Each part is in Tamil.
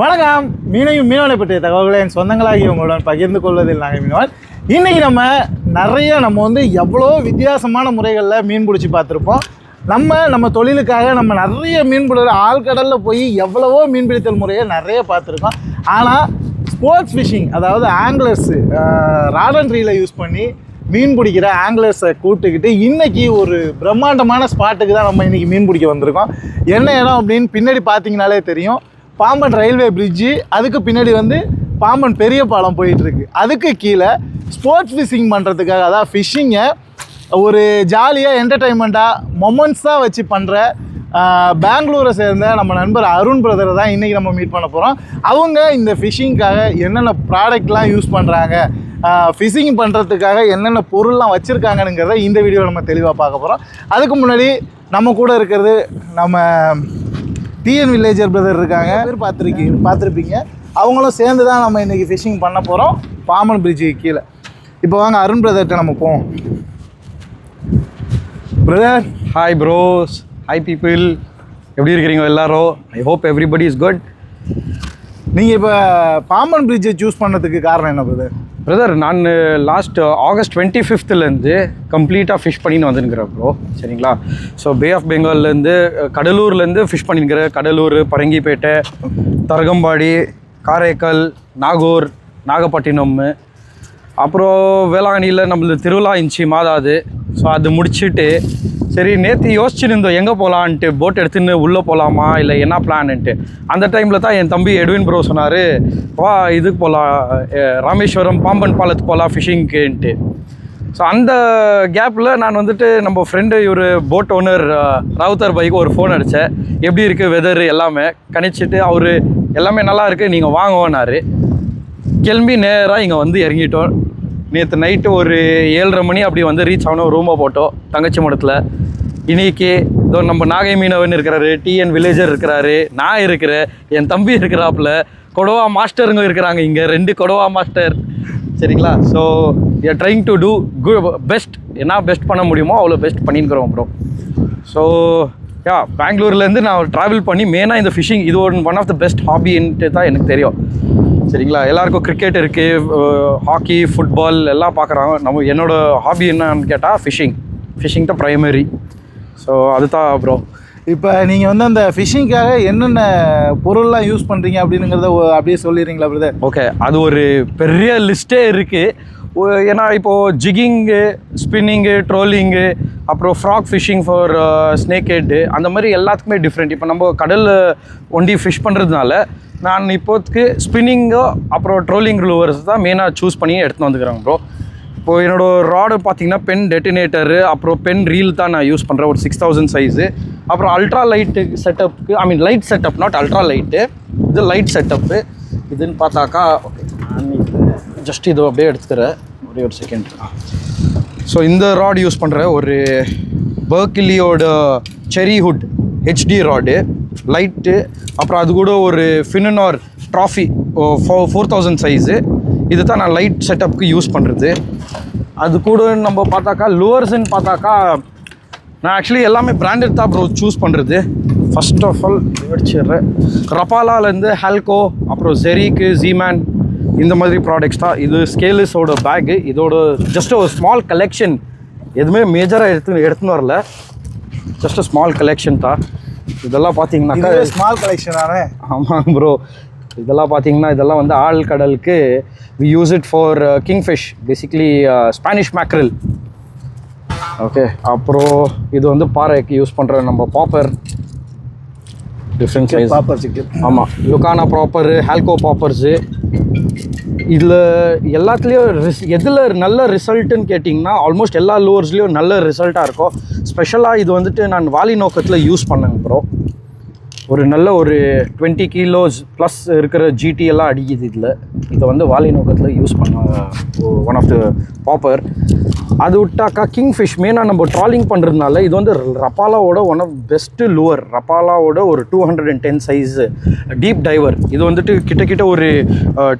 வணக்கம். மீனையும் மீனவனை பற்றிய தகவல்களை என் சொந்தங்களாகி உங்களுடன் பகிர்ந்து கொள்வதில் நாங்கள் மீனவன் இன்றைக்கி நம்ம நிறைய நம்ம வந்து எவ்வளோ வித்தியாசமான முறைகளில் மீன் பிடிச்சி பார்த்துருப்போம். நம்ம நம்ம தொழிலுக்காக நம்ம நிறைய மீன் ஆழ்கடலில் போய் எவ்வளவோ மீன் பிடித்தல் முறையை நிறைய பார்த்துருக்கோம். ஆனால் ஸ்போர்ட்ஸ் ஃபிஷிங் அதாவது ஆங்கிலர்ஸு ராடன்ட்ரியில் யூஸ் பண்ணி மீன் பிடிக்கிற ஆங்கிலர்ஸை கூப்பிட்டுக்கிட்டு இன்றைக்கி ஒரு பிரம்மாண்டமான ஸ்பாட்டுக்கு தான் நம்ம இன்றைக்கி மீன் பிடிக்க வந்திருக்கோம். என்ன இடம் அப்படின்னு பின்னாடி பார்த்தீங்கனாலே தெரியும். பாம்பன் ரயில்வே பிரிட்ஜு அதுக்கு பின்னாடி வந்து பாம்பன் பெரிய பாலம் போயிட்டுருக்கு. அதுக்கு கீழே ஸ்போர்ட்ஸ் ஃபிஷிங் பண்ணுறதுக்காக அதாவது ஃபிஷ்ஷிங்கை ஒரு ஜாலியாக என்டர்டைன்மெண்ட்டாக மொமெண்ட்ஸாக வச்சு பண்ணுற பெங்களூரை சேர்ந்த நம்ம நண்பர் அருண் பிரதரை தான் இன்றைக்கி நம்ம மீட் பண்ண போகிறோம் அவங்க இந்த ஃபிஷிங்க்காக என்னென்ன ப்ராடக்ட்லாம் யூஸ் பண்ணுறாங்க ஃபிஷிங் பண்ணுறதுக்காக என்னென்ன பொருள்லாம் வச்சுருக்காங்கங்கிறத இந்த வீடியோவில் நம்ம தெளிவாக பார்க்க போகிறோம் அதுக்கு முன்னாடி நம்ம கூட இருக்கிறது நம்ம டிஎன் வில்லேஜர் பிரதர் இருக்காங்க. பேர் பார்த்துருக்கீங்க. பார்த்துருப்பீங்க. அவங்களும் சேர்ந்து தான் நம்ம இன்றைக்கி ஃபிஷிங் பண்ண போகிறோம் பாமன் பிரிட்ஜுக்கு கீழே. இப்போ வாங்க அருண் பிரதர்கிட்ட நம்ம போவோம். Brother hi bros hi people எப்படி இருக்கிறீங்க எல்லாரும்? I hope everybody is good நீங்கள் இப்போ பாம்பன் பிரிட்ஜை சூஸ் பண்ணதுக்கு காரணம் என்ன பிரதர் பிரதர் நான் லாஸ்ட் ஆகஸ்ட் டுவெண்ட்டி ஃபிஃப்த்துலேருந்து கம்ப்ளீட்டாக ஃபிஷ் பண்ணின்னு வந்துருக்கிறேன் ப்ரோ சரிங்களா? ஸோ பே ஆஃப் பெங்கால்லேருந்து uh, கடலூர்லேருந்து ஃபிஷ் பண்ணிருக்கிறேன் கடலூர் பரங்கிப்பேட்டை தரகம்பாடி காரைக்கால் நாகூர் நாகப்பட்டினம் அப்புறம் வேளாங்கண்ணியில் நம்மளது திருவிழா இருந்துச்சு மாதாது ஸோ அது முடிச்சுட்டு சரி நேற்று யோசிச்சுட்டு இருந்தோம் எங்கே போகலான்ட்டு போட் எடுத்துன்னு உள்ளே போகலாமா இல்லை என்ன பிளான்ட்டு அந்த டைமில் தான் என் தம்பி எட்வின் ப்ரோ சொன்னார் வா இதுக்கு போகலாம் ராமேஸ்வரம் பாம்பன் பாலத்துக்கு போகலாம் ஃபிஷிங்க்குன்ட்டு ஸோ அந்த கேப்பில் நான் வந்துட்டு நம்ம ஃப்ரெண்டு இவர் போட் ஓனர் ராவுத்தர் பைக்கு ஒரு ஃபோன் அடித்தேன் எப்படி இருக்குது வெதரு எல்லாமே கணிச்சிட்டு அவர் எல்லாமே நல்லா இருக்குது நீங்கள் வாங்குவோன்னாரு கிளம்பி நேராக இங்கே வந்து இறங்கிட்டோம். நேற்று நைட்டு ஒரு ஏழரை மணி அப்படி வந்து ரீச் ஆகணும் ரூமை போட்டோம் தங்கச்சி மடத்தில். இன்னைக்கு இதோ நம்ம நாகை மீனவன் இருக்கிறாரு டிஎன் வில்லேஜர் இருக்கிறாரு நான் இருக்கிறேன் என் தம்பி இருக்கிறாப்புல கொடவா மாஸ்டருங்க இருக்கிறாங்க இங்கே ரெண்டு கொடவா மாஸ்டர். சரிங்களா? So I trying to do கு பெஸ்ட் என்ன பெஸ்ட் பண்ண முடியுமோ அவ்வளோ பெஸ்ட் பண்ணிக்கிறோம் ப்ரோ ஸோ யா பெங்களூர்லேருந்து நான் ட்ராவல் பண்ணி மெயினாக இந்த ஃபிஷிங் இது one one of the best ஹாபின்ட்டு தான் எனக்கு தெரியும். சரிங்களா? எல்லாருக்கும் கிரிக்கெட் இருக்குது ஹாக்கி ஃபுட்பால் எல்லாம் பார்க்குறாங்க நம்ம என்னோட ஹாபி என்னன்னு கேட்டால் ஃபிஷிங் ஃபிஷிங் தான் ப்ரைமரி ஸோ அதுதான் ப்ரோ இப்போ நீங்கள் வந்து அந்த ஃபிஷிங்க்காக என்னென்ன பொருள்லாம் யூஸ் பண்ணுறீங்க அப்படிங்கிறத அப்படியே சொல்லிடுறீங்களா பிரதர் ஓகே அது ஒரு பெரிய லிஸ்ட்டே இருக்குது ஏன்னா இப்போது ஜிகிங்கு ஸ்பின்னிங்கு ட்ரோலிங்கு அப்புறம் frog fishing for snake head அந்த மாதிரி எல்லாத்துக்குமே டிஃப்ரெண்ட் இப்போ நம்ம கடலில் ஒண்டி ஃபிஷ் பண்ணுறதுனால நான் இப்போதைக்கு ஸ்பின்னிங்கோ அப்புறம் ட்ரோலிங் லூவர்ஸ் தான் மெயினாக சூஸ் பண்ணி எடுத்துன்னு வந்துக்கிறேன் ப்ரோ இப்போது என்னோட ராடு பார்த்தீங்கன்னா பென் டெட்டினேட்டரு அப்புறம் பென் ரீல் தான் நான் யூஸ் பண்ணுறேன் ஒரு சிக்ஸ் தௌசண்ட் சைஸு அப்புறம் ultra light செட்டப்புக்கு I mean light setup not ultra light இது லைட் செட்டப்பு இதுன்னு பார்த்தாக்கா ஓகே ஜஸ்ட் இது அப்படியே எடுத்துக்கிறேன். ஒரே ஒரு செகண்ட் ஸோ இந்த ராட் யூஸ் பண்ணுற ஒரு பர்கிலியோட செரி ஹுட் ஹெச்டி ராடு லைட்டு அப்புறம் அது கூட ஒரு Finnor trophy fo four thousand size இது தான் நான் லைட் செட்டப்புக்கு யூஸ் பண்ணுறது அது கூட நம்ம பார்த்தாக்கா லோவர்ஸ்ன்னு பார்த்தாக்கா நான் ஆக்சுவலி எல்லாமே பிராண்டட் தான் ப்ரோ சூஸ் பண்ணுறது ஃபர்ஸ்ட் ஆஃப் ஆல் வெடிச்சிடுறேன் ரப்பாலாலேருந்து ஹால்கோ அப்புறம் ஜெரிக்கு ஜீமேன் இந்த மாதிரி ப்ராடக்ட்ஸ் தான். இது ஸ்கேலிஸோட பேக்கு இதோட ஜஸ்ட் ஒரு ஸ்மால் கலெக்ஷன் எதுவுமே மேஜராக எடுத்து எடுத்துன்னு வரல. ஜஸ்ட் ஸ்மால் கலெக்ஷன் தான். இதெல்லாம் பார்த்தீங்கன்னாக்கா இதுவே ஸ்மால் கலெக்ஷன் தானே? ஆமாம் ப்ரோ இதெல்லாம் பார்த்தீங்கன்னா இதெல்லாம் வந்து ஆழ்கடலுக்கு we use it for kingfish basically Spanish mackerel okay அப்புறம் இது வந்து பாறைக்கு யூஸ் பண்ணுற நம்ம பாப்பர் டிஃப்ரெண்ட் சைஸ் பாப்பர் ஆமாம் லுக்கானா ப்ராப்பரு ஹால்கோ பாப்பர்ஸு இதில் எல்லாத்துலேயும் ரிஸ் எதில் நல்ல ரிசல்ட்டுன்னு கேட்டிங்கன்னா ஆல்மோஸ்ட் எல்லா லூவர்ஸ்லேயும் நல்ல ரிசல்ட்டாக இருக்கும். ஸ்பெஷலாக இது வந்துட்டு நான் வாலி நோக்கத்தில் யூஸ் பண்ணேங்க ப்ரோ ஒரு நல்ல ஒரு டுவெண்ட்டி கிலோஸ் ப்ளஸ் இருக்கிற GT எல்லாம் அடிக்குது இதில். இதை வந்து வாலி நோக்கத்தில் யூஸ் பண்ண ஒன் ஆஃப் த பாப்பர் அது விட்டாக்கா கிங் ஃபிஷ் மெயினாக நம்ம ட்ராலிங் பண்ணுறதுனால இது வந்து ரப்பாலாவோட ஒன் ஆஃப் பெஸ்ட்டு லூவர் ரப்பாலாவோட ஒரு two hundred and ten size deep diver இது வந்துட்டு கிட்டக்கிட்ட ஒரு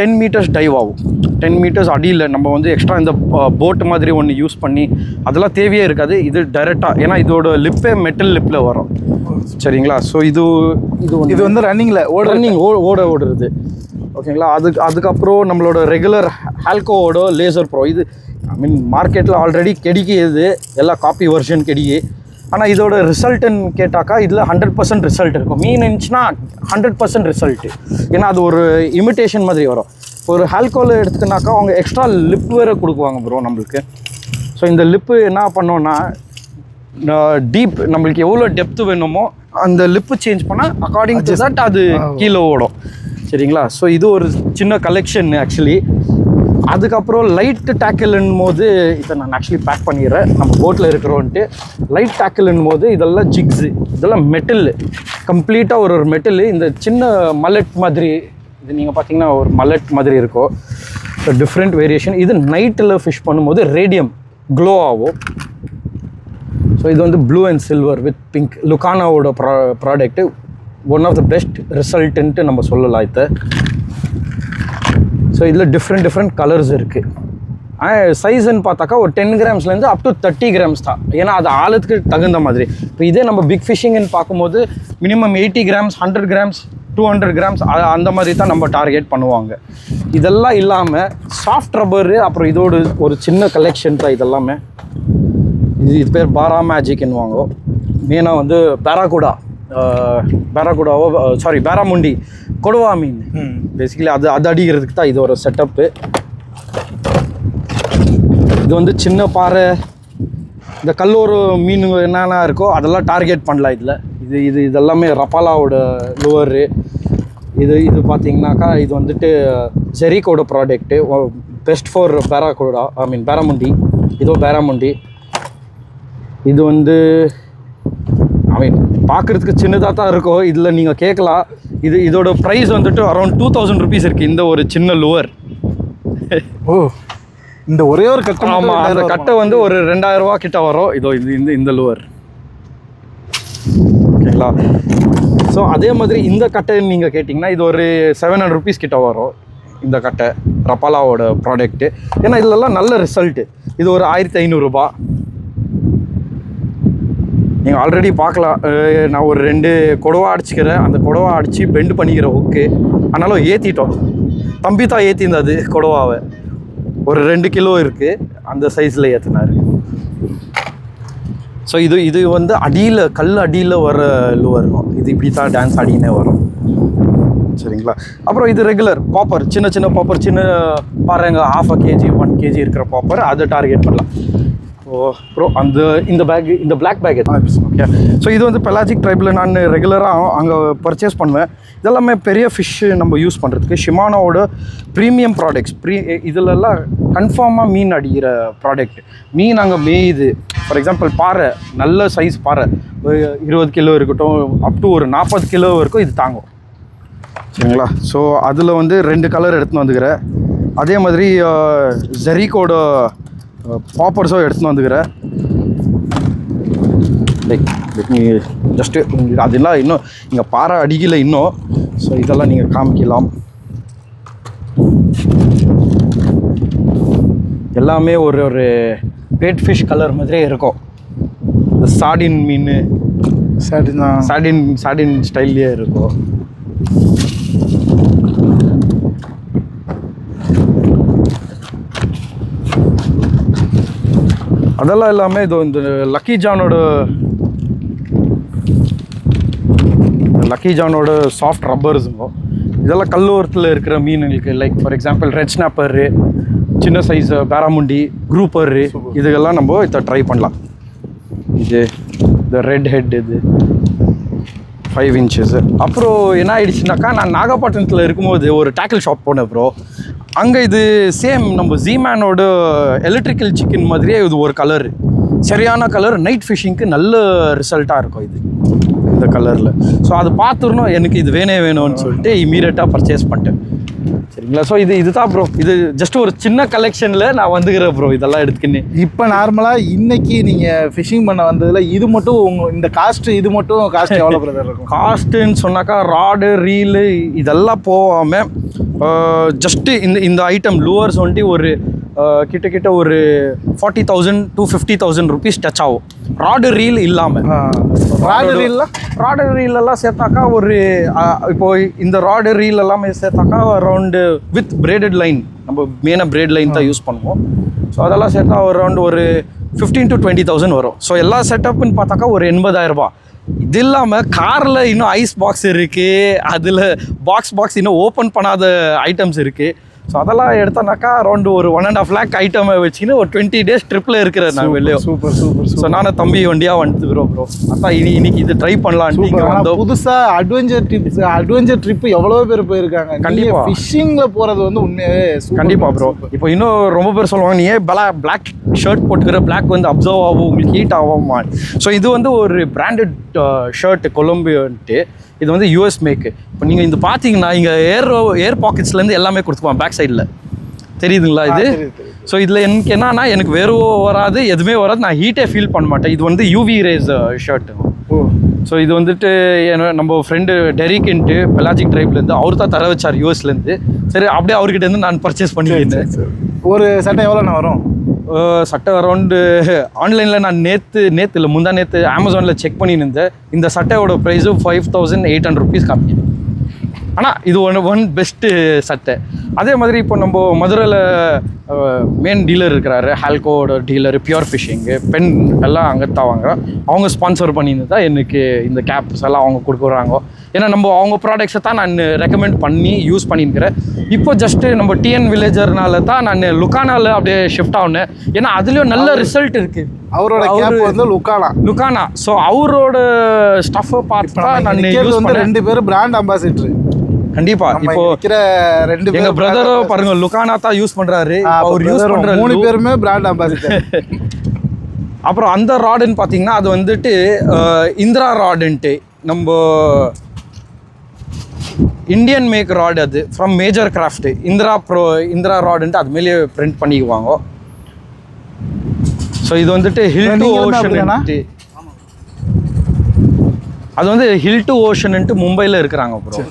டென் மீட்டர்ஸ் டைவ் ஆகும். டென் மீட்டர்ஸ் அடியில் நம்ம வந்து எக்ஸ்ட்ரா இந்த போட் மாதிரி ஒன்று யூஸ் பண்ணி அதெல்லாம் தேவையே இருக்காது. இது டைரெக்டாக ஏன்னா இதோட லிப்பே மெட்டல் லிப்பில் வரும். சரிங்களா? ஸோ இது இது. இது வந்து ரன்னிங்கில் ஓட ரன்னிங் ஓ ஓட ஓடுறது. ஓகேங்களா? அதுக்கு அதுக்கப்புறம் நம்மளோட ரெகுலர் ஹால்கோவோட லேசர் ப்ரோ இது ஐ மீன் மார்க்கெட்டில் ஆல்ரெடி கெடிக்கிது. எல்லாம் காப்பி வெர்ஷன் கெடிக்கு. ஆனால் இதோட ரிசல்ட்டுன்னு கேட்டாக்கா இதில் ஹண்ட்ரட் பர்சன்ட் ரிசல்ட் இருக்கும். மீன் இருந்துச்சுன்னா ஹண்ட்ரட் பர்சன்ட் ரிசல்ட்டு ஏன்னா அது ஒரு இமிட்டேஷன் மாதிரி வரும். ஒரு ஹால்கோவில் எடுத்துக்கினாக்கா அவங்க எக்ஸ்ட்ரா லிப் வேறு கொடுக்குவாங்க ப்ரோ நம்மளுக்கு. ஸோ இந்த லிப்பு என்ன பண்ணோன்னா டீப் நம்மளுக்கு எவ்வளோ டெப்த் வேணுமோ அந்த லிப்பு சேஞ்ச் பண்ணால் அக்கார்டிங் டு தட் அது கீழே ஓடும். சரிங்களா? ஸோ இது ஒரு சின்ன கலெக்ஷன் ஆக்சுவலி அதுக்கப்புறம் லைட் டேக்கிள்னும் போது இதை நான் ஆக்சுவலி பேக் பண்ணிடுறேன். நம்ம போட்டில் இருக்கிறோன்ட்டு. லைட் டேக்கிள்னும் போது இதெல்லாம் ஜிக்ஸு இதெல்லாம் மெட்டல் கம்ப்ளீட்டாக ஒரு ஒரு மெட்டல் இந்த சின்ன மல்லட் மாதிரி இது நீங்கள் பார்த்தீங்கன்னா ஒரு மல்லட் மாதிரி இருக்கும். ஸோ டிஃப்ரெண்ட் வேரியேஷன் இது நைட்டில் ஃபிஷ் பண்ணும்போது ரேடியம் க்ளோ ஆகும். ஸோ இது வந்து blue and silver with pink லுக்கானாவோட ப்ரா product one of the best ரிசல்ட்டுன்ட்டு நம்ம சொல்லலாம் இதை. ஸோ இதில் டிஃப்ரெண்ட் டிஃப்ரெண்ட் கலர்ஸ் இருக்குது சைஸ்ன்னு பார்த்தாக்கா ஒரு டென் கிராம்ஸ்லேருந்து அப் டு தேர்ட்டி கிராம்ஸ் தான். ஏன்னா அது ஆழத்துக்கு தகுந்த மாதிரி. இப்போ இதே நம்ம பிக் ஃபிஷிங்னு பார்க்கும்போது minimum eighty grams hundred grams two hundred grams அந்த மாதிரி தான் நம்ம டார்கெட் பண்ணுவாங்க. இதெல்லாம் இல்லாமல் சாஃப்ட் ரப்பரு அப்புறம் இதோட ஒரு சின்ன கலெக்ஷன் தான் இதெல்லாமே. இது இது பேர் பாரா மேஜிக்னுவாங்க மெயினாக வந்து பேராகுடா பேராகுடாவோ சாரி பேராமுண்டி கொடுவா மீன். பேசிக்கலி அது அது அடிக்கிறதுக்கு தான் இது ஒரு செட்டப்பு இது வந்து சின்ன பாறை. இந்த கல்லூர் மீன் என்னென்ன இருக்கோ அதெல்லாம் டார்கெட் பண்ணலாம் இதில். இது இது இதெல்லாமே ரப்பாலாவோட லோவரு இது இது பார்த்தீங்கன்னாக்கா இது வந்துட்டு ஜெரிக்கோட product best for barracuda I mean barramundi. இதோ பேராமுண்டி. இது வந்து ஐ மீன் பார்க்குறதுக்கு சின்னதாக தான் இருக்கும் இதில் நீங்கள் கேட்கலாம். இது இதோட ப்ரைஸ் வந்துட்டு அரௌண்ட் டூ தௌசண்ட் ருபீஸ் இருக்குது இந்த ஒரு சின்ன லோவர் ஓ இந்த ஒரே ஒரு கட்டு ஆமாம் அந்த கட்டை வந்து ஒரு ரெண்டாயிரம் ரூபா கிட்ட வரும். இதோ இது இந்த இந்த லோவர் ஓகேங்களா ஸோ அதே மாதிரி இந்த கட்டை நீங்கள் கேட்டிங்கன்னா இது ஒரு செவன் ஹண்ட்ரட் ருபீஸ் கிட்ட வரும் இந்த கட்டை. ரப்பாலாவோட ப்ராடக்ட்டு ஏன்னா இதுலலாம் நல்ல ரிசல்ட்டு இது ஒரு ஆயிரத்தி ஐநூறுரூபா நீங்கள் ஆல்ரெடி பார்க்கலாம். நான் ஒரு ரெண்டு குடவா அடிச்சுக்கிறேன். அந்த குடவா அடித்து பெண்டு பண்ணிக்கிற ஓகே ஆனாலும் ஏற்றிட்டோம் தம்பி தான் ஏற்றிருந்தது குடவாவை. ஒரு ரெண்டு கிலோ இருக்குது அந்த சைஸில் ஏற்றினார் ஸோ இது இது வந்து அடியில் கல் அடியில் வர லூவர் இருக்கும் இது இப்படி தான் டான்ஸ் ஆடினே வரும். சரிங்களா? அப்புறம் இது ரெகுலர் பாப்பர் சின்ன சின்ன பாப்பர் சின்ன பாருங்க of a KG one KG இருக்கிற பாப்பர் அதை டார்கெட் பண்ணலாம். ஓ ப்ரோ அந்த இந்த பேக் இந்த பிளாக் பேக் ஓகே ஸோ இது வந்து பெலாஜிக் ட்ரைபில் நான் ரெகுலராக அங்கே பர்ச்சேஸ் பண்ணுவேன். இதெல்லாமே பெரிய ஃபிஷ்ஷு நம்ம யூஸ் பண்ணுறதுக்கு ஷிமானோட ப்ரீமியம் ப்ராடக்ட்ஸ் ப்ரீ இதிலெல்லாம் கன்ஃபார்மாக மீன் அடிக்கிற ப்ராடக்ட் மீன் அங்கே மேயுது. ஃபார் எக்ஸாம்பிள் பாறை. நல்ல சைஸ் பாறை. இருபது கிலோ இருக்கட்டும் அப் டு ஒரு நாற்பது கிலோ வரைக்கும் இது தாங்கும். சரிங்களா? ஸோ அதில் வந்து ரெண்டு கலர் எடுத்துன்னு வந்துக்கிறேன். அதே மாதிரி ஜெரிக்கோட பாப்பர்ஸும் எடுத்துன்னு வந்துக்கிறேன் லைக் நீ ஜஸ்ட்டு அதெல்லாம் இன்னும் இங்கே பாறை அடிக்கல இன்னும். ஸோ இதெல்லாம் நீங்கள் காமிக்கலாம். எல்லாமே ஒரு ஒரு பேட் ஃபிஷ் கலர் மாதிரியே இருக்கும். இந்த சாடின் மீன். சரி தான். சாடின் சாடின் ஸ்டைல்லையே இருக்கும். அதெல்லாம் எல்லாமே இது இந்த லக்கி ஜானோட லக்கி ஜானோட சாஃப்ட் ரப்பர்ஸுங்க இதெல்லாம் கல்லூரத்தில் இருக்கிற மீனுங்களுக்கு like for example red snapper சின்ன சைஸ் பேராமுண்டி குரூப்பரு இதுக்கெல்லாம் நம்ம இதை ட்ரை பண்ணலாம். இது இந்த ரெட் ஹெட் இது ஃபைவ் இன்ச்சஸ் அப்புறம் என்ன ஆயிடுச்சுனாக்கா நான் நாகப்பட்டினத்தில் இருக்கும்போது ஒரு டேக்கிள் ஷாப் போனேன் ப்ரோ அங்கே இது சேம் நம்ம ஜீமேனோட எலக்ட்ரிக்கல் சிக்கன் மாதிரியே இது ஒரு கலர் சரியான கலர் நைட் ஃபிஷிங்க்கு நல்ல ரிசல்ட்டாக இருக்கும் இது. இந்த கலரில் ஸோ அது பார்த்துருந்தோம் எனக்கு இது வேணே வேணும்னு சொல்லிட்டு இமீடியட்டாக பர்ச்சேஸ் பண்ணிட்டேன். சரிங்களா? ஸோ இது இதுதான் ப்ரோ இது ஜஸ்ட் ஒரு சின்ன கலெக்ஷனில் நான் வந்துக்கிறேன் ப்ரோ இதெல்லாம் எடுத்துக்கின்னு. இப்போ நார்மலாக இன்னைக்கு நீங்கள் ஃபிஷிங் பண்ண வந்ததில் இது மட்டும் உங்க இந்த காஸ்ட் இது மட்டும் காஸ்ட் எவ்வளோ இருக்கும்? காஸ்ட்டுன்னு சொன்னாக்கா ராடு ரீலு இதெல்லாம் போகாமல் ஜஸ்ட்டு இந்த இந்த ஐட்டம் லூவர்ஸ் வந்துட்டு ஒரு அஹ், கிட்டத்தட்ட ஒரு forty thousand to fifty thousand rupees touch ஆகும். ராடு ரீல் இல்லாமல் ராடு ரீல்லாம் ராடு ரீல் எல்லாம் சேர்த்தாக்கா ஒரு இப்போ இந்த ராடு ரீல் எல்லாமே சேர்த்தாக்கா அரௌண்டு வித் பிரேடட் லைன் நம்ம மெயினாக பிரேட் லைன் தான் யூஸ் பண்ணுவோம். ஸோ அதெல்லாம் சேர்த்தா அரௌண்ட் ஒரு ஃபிஃப்டீன் டு டுவெண்ட்டி தௌசண்ட் வரும். ஸோ எல்லா செட்டப்னு பார்த்தாக்கா ஒரு எண்பதாயிரம் ரூபாய். இது இல்லாமல் காரில் இன்னும் ஐஸ் பாக்ஸ் இருக்குது அதில் பாக்ஸ் பாக்ஸ் இன்னும் ஓப்பன் பண்ணாத ஐட்டம்ஸ் இருக்குது ஸோ அதெல்லாம் எடுத்தோன்னாக்கா அரௌண்ட் ஒரு ஒன் அண்ட் ஆஃப் லேக் ஐட்டமை வச்சுன்னு ஒரு டுவெண்ட்டி டேஸ் ட்ரிப்பில் இருக்கிற நான் வெளியே சூப்பர் சூப்பர் ஸோ நானும் தம்பி வண்டியாக வந்துக்கிறோம் ப்ரோ அதான் இனி இன்னைக்கு இது ட்ரை பண்ணலான்ட்டு இங்கே வந்தோம். புதுசா அட்வென்ச்சர் டிப்ஸ் அட்வென்ச்சர் ட்ரிப் எவ்வளவு பேர் போயிருக்காங்க. கண்டிப்பா. ஃபிஷிங்ல போறது வந்து உண்மையாவே super கண்டிப்பா super. ப்ரோ இப்போ இன்னும் ரொம்ப பேர் சொல்லுவாங்க நீ ஏன் பிளா பிளாக் ஷர்ட் போட்டுக்கிற? பிளாக் வந்து அப்சர்வ் ஆகும் உங்களுக்கு ஹீட் ஆகுமா ஸோ இது வந்து ஒரு பிராண்டட் ஷர்ட் கொலம்பியன்ட்டு இது வந்து யூஎஸ் மேக்கு இப்போ நீங்கள் இது பார்த்தீங்கன்னா இங்கே ஏர் ஏர் பாக்கெட்ஸ்லேருந்து எல்லாமே கொடுத்துப்பான் பேக் சைடில் தெரியுதுங்களா இது. ஸோ இதில் எனக்கு என்னன்னா எனக்கு வேர்வோ வராது எதுவுமே வராது நான் ஹீட்டே ஃபீல் பண்ண மாட்டேன். இது வந்து யூவி ரேஸ் ஷர்ட் ஓ. ஸோ இது வந்துட்டு என்ன- நம்ம ஃப்ரெண்டு டெரிக்கின்ட்டு பெலாஜிக் ட்ரைப்லேருந்து அவர் தான் தர வச்சார் யூஎஸ்லேருந்து சரி அப்படியே அவர்கிட்ட இருந்து நான் பர்ச்சேஸ் பண்ணிக்கிட்டேன். ஒரு சட்டை எவ்வளோண்ணா வரும்? சட்டை அரௌண்டு ஆன்லைனில் நான் நேற்று நேற்று இல்லை முந்தா நேற்று அமேசானில் செக் பண்ணியிருந்தேன். இந்த சட்டையோட price five thousand eight hundred rupees காமிங்க ஆனால் இது ஒன் ஒன் பெஸ்ட்டு சட்டை. அதே மாதிரி இப்போ நம்ம மதுரையில் மெயின் டீலர் இருக்கிறாரு. ஹால்கோட டீலர் பியூர் ஃபிஷிங்கு பென் எல்லாம் அங்கே தான் வாங்குகிறோம் அவங்க ஸ்பான்சர் பண்ணியிருந்து எனக்கு இந்த கேப்ஸ் எல்லாம் அவங்க கொடுக்குறாங்க. ஏன்னா நம்ம அவங்க ப்ராடக்ட்ஸை தான் நான் ரெக்கமெண்ட் பண்ணி யூஸ் பண்ணியிருக்கிறேன் இப்போ ஜஸ்ட்டு நம்ம டிஎன் வில்லேஜர்னால தான் நான் லுக்கானால அப்படியே ஷிஃப்ட் ஆனேன். ஏன்னா அதுலேயும் நல்ல ரிசல்ட் இருக்குது அவரோட அவரு- கேப் வந்து லுக்கானா லுக்கானா ஸோ அவரோட ஸ்டஃப்பை பார்த்து தான் நான் யூஸ் வந்து பண்ணேன். ரெண்டு பேரும் பிராண்ட் அம்பாசிடர் கண்டிப்பா. இப்போ இருக்கிற ரெண்டு எங்க பேரும் பிரதரோ பாருங்க லுக்கானா தான் யூஸ் பண்றாரு. அவர் யூஸ் பண்ற மூணு பேருமே பிராண்ட் அம்பாசிடர் அப்புறம் அந்த ராடுன்னு பார்த்தீங்கன்னா அது வந்துட்டு இந்திரா ராடுன்ட்டு நம்ம இந்தியன் மேக் ராட் அது from major craft Indira bro Indira ராடுன்ட்டு அது மேலேயே பிரிண்ட் பண்ணிக்குவாங்க. ஸோ இது வந்துட்டு ஹில் டு ஓஷன்? அது வந்து ஹில் டு ஓஷன்ன்ட்டு மும்பையில் இருக்கிறாங்க ப்ரோ